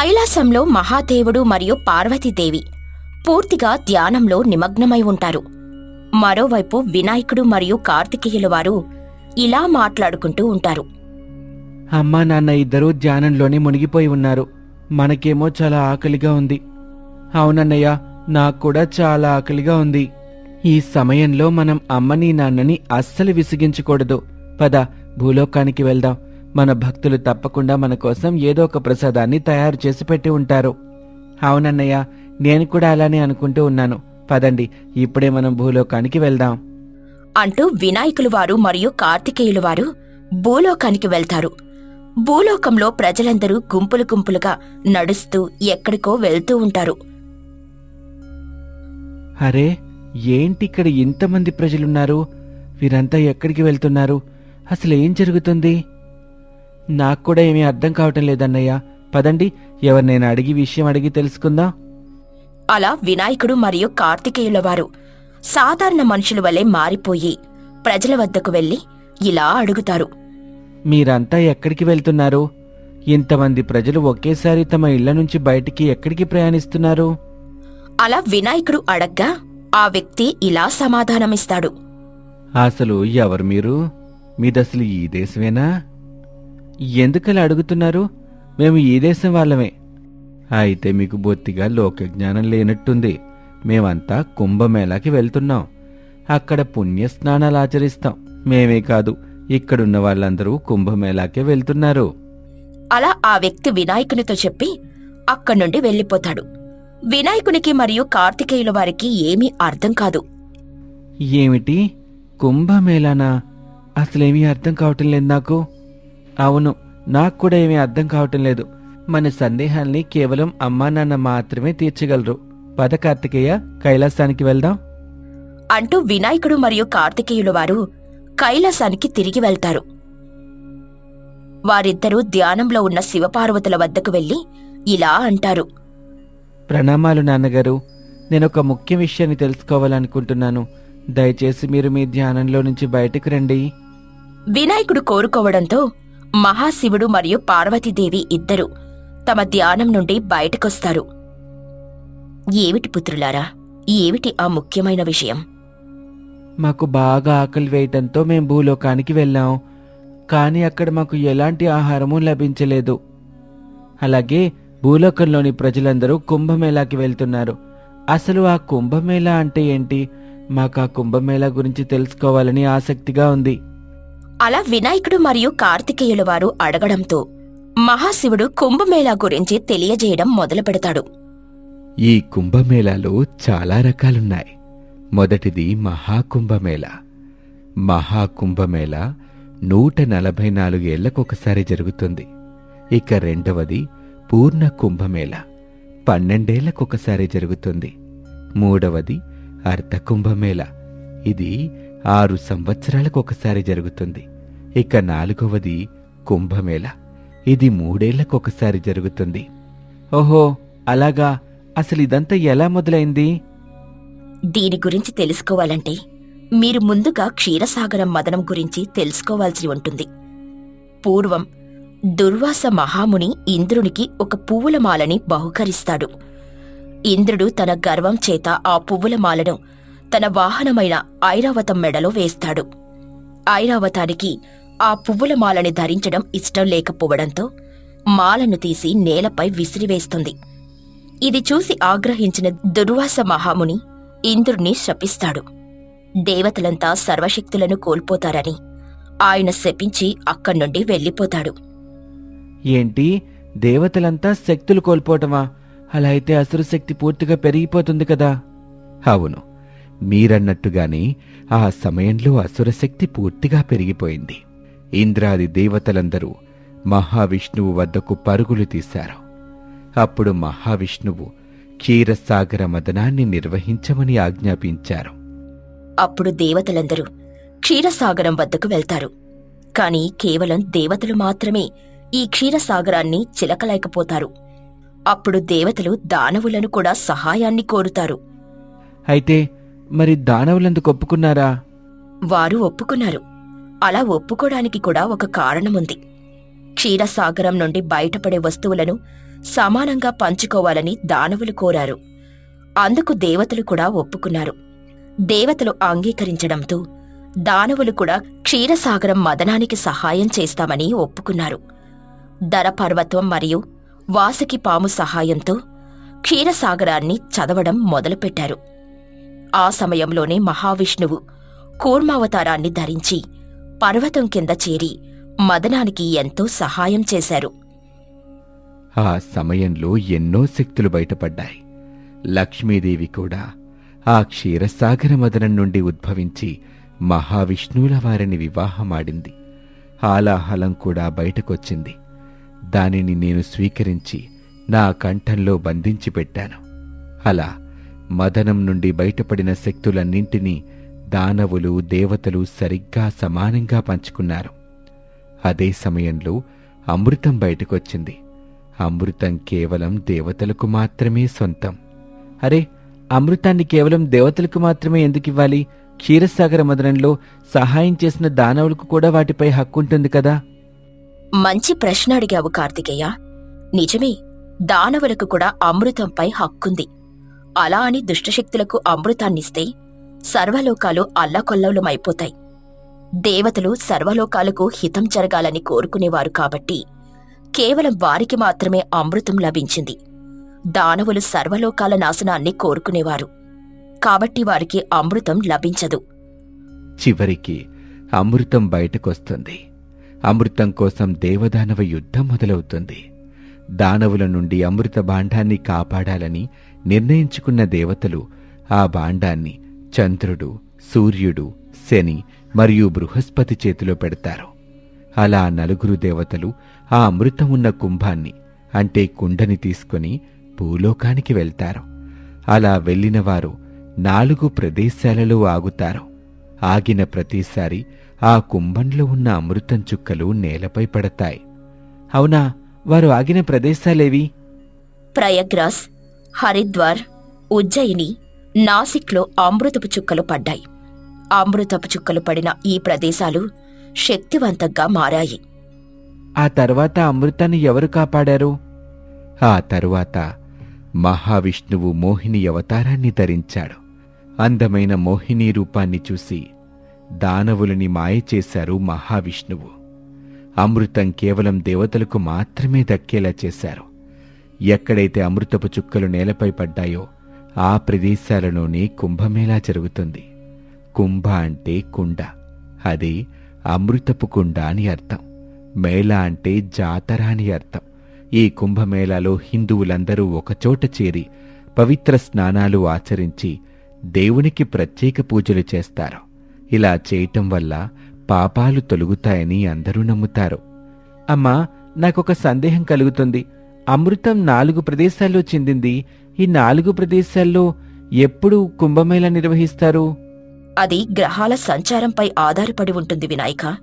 కైలాసంలో మహాదేవుడు మరియు పార్వతీదేవి పూర్తిగా ధ్యానంలో నిమగ్నమై ఉంటారు. మరోవైపు వినాయకుడు మరియు కార్తికేయుల వారు ఇలా మాట్లాడుకుంటూ ఉంటారు. అమ్మా నాన్న ఇద్దరూ ధ్యానంలోనే మునిగిపోయి ఉన్నారు. మనకేమో చాలా ఆకలిగా ఉంది. అవునన్నయ్య నాకు కూడా చాలా ఆకలిగా ఉంది. ఈ సమయంలో మనం అమ్మని నాన్నని అస్సలు విసిగించకూడదు. పద భూలోకానికి వెళ్దాం. మన భక్తులు తప్పకుండా మన కోసం ఏదో ఒక ప్రసాదాన్ని తయారు చేసి పెట్టి ఉంటారు. అవునన్నయ్య నేను కూడా అలానే అనుకుంటూ ఉన్నాను. పదండి ఇప్పుడే మనం భూలోకానికి వెళ్దాం. అంటూ వినాయకులు వారు మరియు కార్తికేయులు వారు భూలోకానికి వెళ్తారు. భూలోకంలో ప్రజలందరూ గుంపులు గుంపులుగా నడుస్తూ ఎక్కడికో వెళ్తూ ఉంటారు. అరే ఏంటి ఇక్కడ ఇంతమంది ప్రజలున్నారు? వీరంతా ఎక్కడికి వెళ్తున్నారు? అసలు ఏం జరుగుతుంది? నాకు కూడా ఏమీ అర్థం కావటం లేదన్నయ్య. పదండి ఎవరినైనా అడిగి విషయం అడిగి తెలుసుకుందాం? అలా వినాయకుడు మరియు కార్తికేయుల వారు సాధారణ మనుషుల వలె మారిపోయి ప్రజల వద్దకు వెళ్ళి ఇలా అడుగుతారు. మీరంతా ఎక్కడికి వెళ్తున్నారు? ఇంతమంది ప్రజలు ఒకేసారి తమ ఇళ్ళ నుంచి బయటికి ఎక్కడికి ప్రయాణిస్తున్నారు? అలా వినాయకుడు అడగ్గా ఆ వ్యక్తి ఇలా సమాధానమిస్తాడు. అసలు ఎవరు మీరు? మీదసలు ఈ దేశమేనా? ఎందుకలా అడుగుతున్నారు? మేము ఈ దేశం వాళ్ళమే. అయితే మీకు బొత్తిగా లోకజ్ఞానం లేనట్టుంది. మేమంతా కుంభమేళాకి వెళ్తున్నాం. అక్కడ పుణ్య స్నానాలు ఆచరిస్తాం. మేమే కాదు ఇక్కడున్న వాళ్ళందరూ కుంభమేళాకే వెళ్తున్నారు. అలా ఆ వ్యక్తి వినాయకునితో చెప్పి అక్కడి నుండి వెళ్ళిపోతాడు. వినాయకునికి మరియు కార్తికేయుల వారికి ఏమీ అర్థం కాదు. ఏమిటి? కుంభమేళానా? అసలేమీ అర్థం కావటం లేదు నాకు. అవును నాకు కూడా ఏమీ అర్థం కావటం లేదు. మన సందేహాల్ని కేవలం అమ్మా నాన్న మాత్రమే తీర్చగలరు. పద కార్తికేయ కైలాసానికి వెళ్దాం. అంటూ వినాయకుడు మరియు కార్తికేయుల వారు కైలాసానికి తిరిగి వెళ్తారు. వారిద్దరూ ధ్యానంలో ఉన్న శివపార్వతుల వద్దకు వెళ్ళి ఇలా అంటారు. ప్రణామాలు నాన్నగారు. నేను ఒక ముఖ్య విషయాన్ని తెలుసుకోవాలనుకుంటున్నాను. దయచేసి మీరు మీ ధ్యానంలో నుంచి బయటకు రండి. వినాయకుడు కోరుకోవడంతో మహాశివుడు మరియు పార్వతీదేవి ఇద్దరు తమ ధ్యానం నుండి బయటకొస్తారు. ఏమిటి పుత్రులారా? ఏమిటి ఆ ముఖ్యమైన విషయం? మాకు బాగా ఆకలి వేయటంతో మేం భూలోకానికి వెళ్ళాం. కానీ అక్కడ మాకు ఎలాంటి ఆహారము లభించలేదు. అలాగే భూలోకంలోని ప్రజలందరూ కుంభమేళాకి వెళ్తున్నారు. అసలు ఆ కుంభమేళా అంటే ఏంటి? మాకు ఆ కుంభమేళా గురించి తెలుసుకోవాలని ఆసక్తిగా ఉంది. అలా వినాయకుడు మరియు కార్తికేయుల వారు అడగడంతో మహాశివుడు కుంభమేళా గురించి తెలియజేయడం మొదలు పెడతాడు ఈ కుంభమేళాలో చాలా రకాలున్నాయి. మొదటిది మహాకుంభమేళ. మహాకుంభమేళ నూట నలభై నాలుగేళ్ళకొకసారి జరుగుతుంది. ఇక రెండవది పూర్ణ కుంభమేళ పన్నెండేళ్ళకొకసారి జరుగుతుంది. మూడవది అర్ధ కుంభమేళ ఇది ఆరు సంవత్సరాలకు ఒకసారి జరుగుతుంది. ఇక నాలుగవది కుంభమేళ. ఇది మూడేళ్ళకొకసారి జరుగుతుంది. ఓహో అలాగా? అసలు ఇదంతా ఎలా మొదలైంది? దీని గురించి తెలుసుకోవాలంటే మీరు ముందుగా క్షీరసాగరం మదనం గురించి తెలుసుకోవాల్సి ఉంటుంది. పూర్వం దుర్వాస మహాముని ఇంద్రునికి ఒక పువ్వుల మాలని బహుకరిస్తాడు. ఇంద్రుడు తన గర్వం చేత ఆ పువ్వుల మాలను తన వాహనమైన ఐరావతం మెడలో వేస్తాడు. ఐరావతానికి ఆ పువ్వుల మాలని ధరించడం ఇష్టం లేకపోవడంతో మాలను తీసి నేలపై విసిరివేస్తుంది. ఇది చూసి ఆగ్రహించిన దుర్వాస మహాముని ఇంద్రుణ్ణి శపిస్తాడు. దేవతలంతా సర్వశక్తులను కోల్పోతారని ఆయన శపించి అక్కడి నుండి వెళ్ళిపోతాడు. ఏంటి? దేవతలంతా శక్తులు కోల్పోవటమా? అలా అయితే అసురశక్తి పూర్తిగా పెరిగిపోతుంది కదా? అవును. మీరన్నట్టుగానే ఆ సమయంలో అసురశక్తి పూర్తిగా పెరిగిపోయింది. ఇంద్రాది దేవతలందరూ మహావిష్ణువు వద్దకు పరుగులు తీశారు. అప్పుడు మహావిష్ణువు క్షీరసాగర మదనాన్ని నిర్వహించమని ఆజ్ఞాపించారు. అప్పుడు దేవతలందరూ క్షీరసాగరం వద్దకు వెళ్తారు. కాని కేవలం దేవతలు మాత్రమే ఈ క్షీరసాగరాన్ని చిలకలేకపోతారు. అప్పుడు దేవతలు దానవులను కూడా సహాయాన్ని కోరుతారు. అయితే మరి దానవులందుకు ఒప్పుకున్నారా? వారు ఒప్పుకున్నారు. అలా ఒప్పుకోడానికి కూడా ఒక కారణముంది. క్షీరసాగరం నుండి బయటపడే వస్తువులను సమానంగా పంచుకోవాలని దానవులు కోరారు. అందుకు దేవతలు కూడా ఒప్పుకున్నారు. దేవతలు అంగీకరించడంతో దానవులు కూడా క్షీరసాగరం మదనానికి సహాయం చేస్తామని ఒప్పుకున్నారు. దరపర్వతం మరియు వాసుకి పాము సహాయంతో క్షీరసాగరాన్ని చదవడం మొదలుపెట్టారు. ఆ సమయంలోనే మహావిష్ణువు కూర్మావతారాన్ని ధరించి పర్వతం కింద చేరి మదనానికి ఎంతో సహాయం చేశారు. ఆ సమయంలో ఎన్నో శక్తులు బయటపడ్డాయి. లక్ష్మీదేవి కూడా ఆ క్షీరసాగర మదనం నుండి ఉద్భవించి మహావిష్ణువుల వారిని వివాహమాడింది. హాలాహలం కూడా బయటకొచ్చింది. దానిని నేను స్వీకరించి నా కంఠంలో బంధించి పెట్టాను. అలా మదనం నుండి బయటపడిన శక్తులన్నింటినీ దానవులు దేవతలు సరిగ్గా సమానంగా పంచుకున్నారు. అదే సమయంలో అమృతం బయటకొచ్చింది. అమృతం కేవలం దేవతలకు మాత్రమే సొంతం. అరే అమృతాన్ని కేవలం దేవతలకు మాత్రమే ఎందుకివ్వాలి క్షీరసాగర మదనంలో సహాయం చేసిన దానవులకు కూడా వాటిపై హక్కుంటుంది కదా? మంచి ప్రశ్న అడిగావు కార్తికేయ. నిజమే దానవులకు కూడా అమృతంపై హక్కుంది. అలా అని దుష్టశక్తులకు అమృతాన్నిస్తే సర్వలోకాలు అల్లకొల్లవులమైపోతాయి. దేవతలు సర్వలోకాలకు హితం జరగాలని కోరుకునేవారు కాబట్టి కేవలం వారికి మాత్రమే అమృతం లభించింది. దానవులు సర్వలోకాల నాశనాన్ని కోరుకునేవారు. కాబట్టి వారికి అమృతం లభించదు. చివరికి అమృతం బయటకొస్తుంది. అమృతం కోసం దేవదానవ యుద్ధం మొదలవుతుంది. దానవుల నుండి అమృత భాండాన్ని కాపాడాలని నిర్ణయించుకున్న దేవతలు ఆ భాండాన్ని చంద్రుడు సూర్యుడు శని మరియు బృహస్పతి చేతిలో పెడతారు. అలా నలుగురు దేవతలు ఆ అమృతం ఉన్న కుంభాన్ని అంటే కుండని తీసుకుని భూలోకానికి వెళ్తారు. అలా వెళ్ళిన వారు నాలుగు ప్రదేశాలలో ఆగుతారు. ఆగిన ప్రతిసారి ఆ కుంభంలో ఉన్న అమృతం చుక్కలు నేలపై పడతాయి. అవునా? వారు ఆగిన ప్రదేశాలేవి? ప్రయగ్రాస్ హరిద్వార్ ఉజ్జయిని నాసిక్లో అమృతపు చుక్కలు పడ్డాయి. అమృతపు చుక్కలు పడిన ఈ ప్రదేశాలు శక్తివంతంగా మారాయి. ఆ తర్వాత అమృతాన్ని ఎవరు కాపాడారు? ఆ తరువాత మహావిష్ణువు మోహిని అవతారాన్ని ధరించాడు. అందమైన మోహిని రూపాన్ని చూసి దానవులని మాయ చేశారు మహావిష్ణువు. అమృతం కేవలం దేవతలకు మాత్రమే దక్కేలా చేశారు. ఎక్కడైతే అమృతపు చుక్కలు నేలపై పడ్డాయో ఆ ప్రదేశాలలోనే కుంభమేళా జరుగుతుంది. కుంభ అంటే కుండ. అది అమృతపు కుండ అని అర్థం. మేళ అంటే జాతర అని అర్థం. ఈ కుంభమేళాలో హిందువులందరూ ఒకచోట చేరి పవిత్ర స్నానాలు ఆచరించి దేవునికి ప్రత్యేక పూజలు చేస్తారు. ఇలా చేయటం వల్ల పాపాలు తొలుగుతాయని అందరూ నమ్ముతారు. అమ్మా నాకొక సందేహం కలుగుతుంది. అమృతం నాలుగు ప్రదేశాల్లో చెందింది. ఈ నాలుగు ప్రదేశాల్లో ఎప్పుడు కుంభమేళ నిర్వహిస్తారు? అది గ్రహాల సంచారంపై ఆధారపడి ఉంటుంది వినాయక.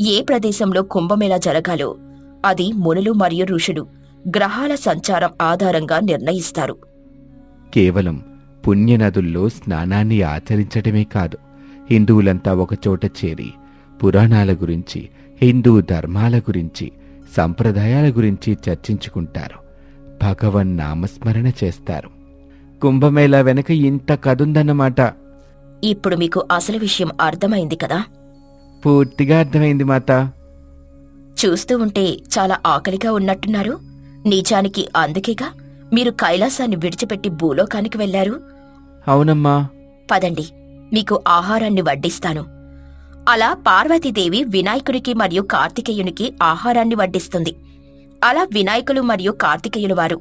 ఏ ప్రదేశంలో కుంభమేళా జరగాలో అది మునులు మరియు ఋషులు గ్రహాల సంచారం ఆధారంగా నిర్ణయిస్తారు. కేవలం పుణ్యనదుల్లో స్నానాన్ని ఆచరించటమే కాదు హిందువులంతా ఒకచోట చేరి పురాణాల గురించి హిందూ ధర్మాల గురించి సంప్రదాయాల గురించి చర్చించుకుంటారు. భగవన్ నామస్మరణ చేస్తారు. కుంభమేళా వెనక ఇంత కదుందన్నమాట. ఇప్పుడు మీకు అసలు విషయం అర్థమైంది కదా? పూర్తిగా అర్థమైంది మాత. చూస్తూ ఉంటే చాలా ఆకలిగా ఉన్నట్టున్నారు. నిజానికి అందుకేగా మీరు కైలాసాన్ని విడిచిపెట్టి భూలోకానికి వెళ్ళారు అవునమ్మా. పదండి మీకు ఆహారాన్ని వడ్డిస్తాను. అలా పార్వతీదేవి వినాయకుడికి మరియు కార్తికేయునికి ఆహారాన్ని వడ్డిస్తుంది. అలా వినాయకులు మరియు కార్తికేయుల వారు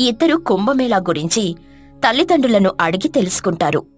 ఇద్దరు కుంభమేళా గురించి తల్లిదండ్రులను అడిగి తెలుసుకుంటారు.